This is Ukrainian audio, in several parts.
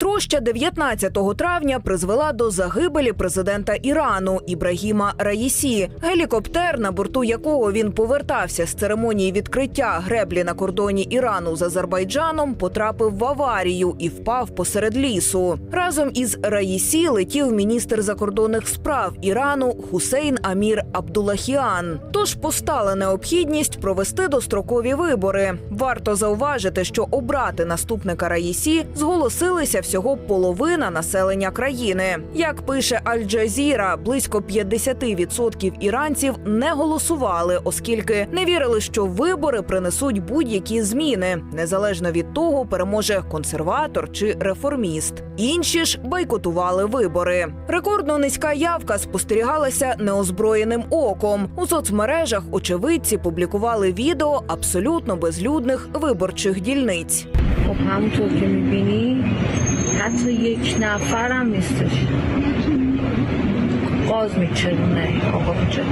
Троща 19 травня призвела до загибелі президента Ірану Ібрагіма Раїсі. Гелікоптер, на борту якого він повертався з церемонії відкриття греблі на кордоні Ірану з Азербайджаном, потрапив в аварію і впав посеред лісу. Разом із Раїсі летів міністр закордонних справ Ірану Хусейн Амір Абдулахіан. Тож постала необхідність провести дострокові вибори. Варто зауважити, що обрати наступника Раїсі зголосилися всього половина населення країни. Як пише Аль-Джазіра, близько 50% іранців не голосували, оскільки не вірили, що вибори принесуть будь-які зміни, незалежно від того, переможе консерватор чи реформіст. Інші ж бойкотували вибори. Рекордно низька явка спостерігалася неозброєним оком. У соцмережах очевидці публікували відео абсолютно безлюдних виборчих дільниць. حتی یک نفرم نیستش. گاز میچرونه. آقا اینجا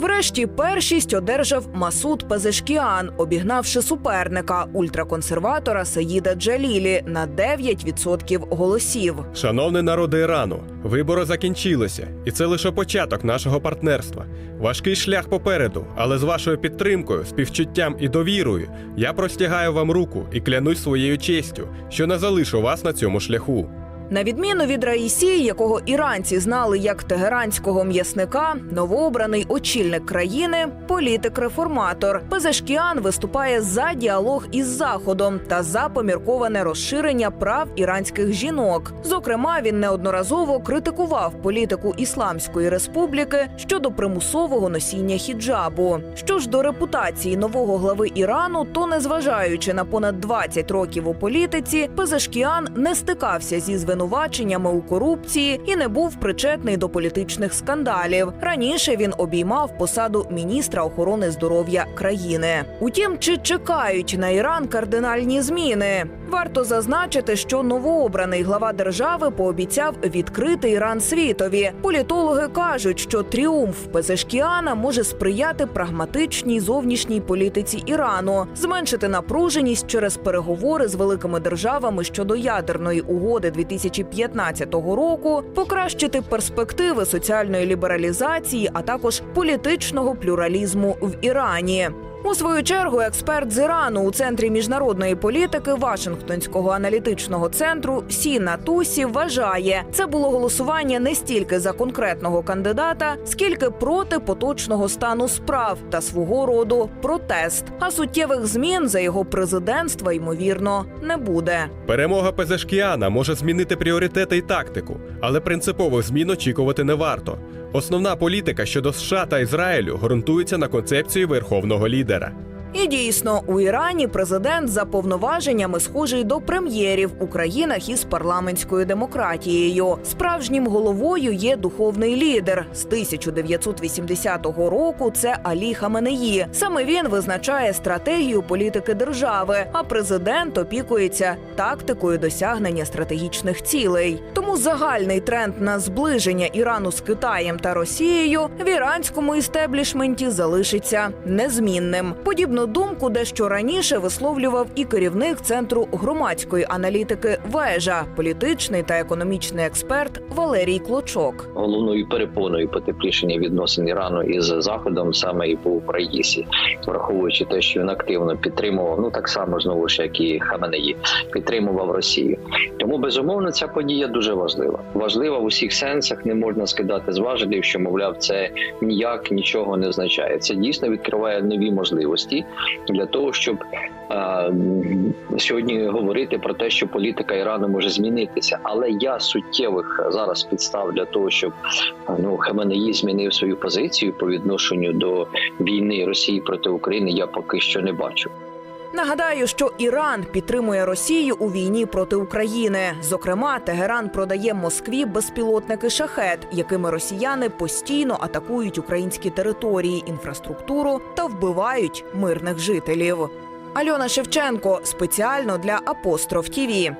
Врешті першість одержав Масуд Пезешкіан, обігнавши суперника ультраконсерватора Саїда Джалілі на 9% голосів. Шановний народи Ірану, вибори закінчилися, і це лише початок нашого партнерства. Важкий шлях попереду, але з вашою підтримкою, співчуттям і довірою я простягаю вам руку і клянусь своєю честю, що не залишу вас на цьому шляху. На відміну від Раїсі, якого іранці знали як тегеранського м'ясника, новообраний очільник країни політик-реформатор. Пезешкіан виступає за діалог із заходом та за помірковане розширення прав іранських жінок. Зокрема, він неодноразово критикував політику Ісламської республіки щодо примусового носіння хіджабу. Що ж до репутації нового глави Ірану, то незважаючи на понад 20 років у політиці, Пезешкіан не стикався зі звинуваченнями у корупції і не був причетний до політичних скандалів. Раніше він обіймав посаду міністра охорони здоров'я країни. Утім, чи чекають на Іран кардинальні зміни? Варто зазначити, що новообраний глава держави пообіцяв відкрити Іран світові. Політологи кажуть, що тріумф Пезешкіана може сприяти прагматичній зовнішній політиці Ірану, зменшити напруженість через переговори з великими державами щодо ядерної угоди 2015 року, покращити перспективи соціальної лібералізації, а також політичного плюралізму в Ірані. У свою чергу експерт з Ірану у центрі міжнародної політики Вашингтонського аналітичного центру Сіна Тусі вважає, це було голосування не стільки за конкретного кандидата, скільки проти поточного стану справ та свого роду протест. А суттєвих змін за його президентства ймовірно не буде. Перемога Пезешкіана може змінити пріоритети і тактику, але принципових змін очікувати не варто. Основна політика щодо США та Ізраїлю ґрунтується на концепції верховного лідера. І дійсно, у Ірані президент за повноваженнями схожий до прем'єрів у країнах із парламентською демократією. Справжнім головою є духовний лідер з 1980 року. Це Алі Хаменеї. Саме він визначає стратегію політики держави, а президент опікується тактикою досягнення стратегічних цілей. Тому загальний тренд на зближення Ірану з Китаєм та Росією в іранському істеблішменті залишиться незмінним. Подібну думку дещо раніше висловлював і керівник центру громадської аналітики Вежа, політичний та економічний експерт Валерій Клочок. головною перепоною потеплішення відносин Ірану із Заходом саме і був Раїсі, враховуючи те, що він активно підтримував, ну так само знову ж як і Хаменеї, підтримував Росію. Тому безумовно ця подія дуже важлива. Важлива в усіх сенсах. Не можна скидати з що мовляв, це ніяк нічого не означає. Це дійсно відкриває нові можливості для того, щоб а, сьогодні говорити про те, що політика Ірану може змінитися, але я суттєвих зараз підстав для того, щоб ну Хаменеї змінив свою позицію по відношенню до війни Росії проти України. Я поки що не бачу. Нагадаю, що Іран підтримує Росію у війні проти України. Зокрема, Тегеран продає Москві безпілотники шахет, якими росіяни постійно атакують українські території, інфраструктуру та вбивають мирних жителів. Альона Шевченко спеціально для Апостроф ТІВІ.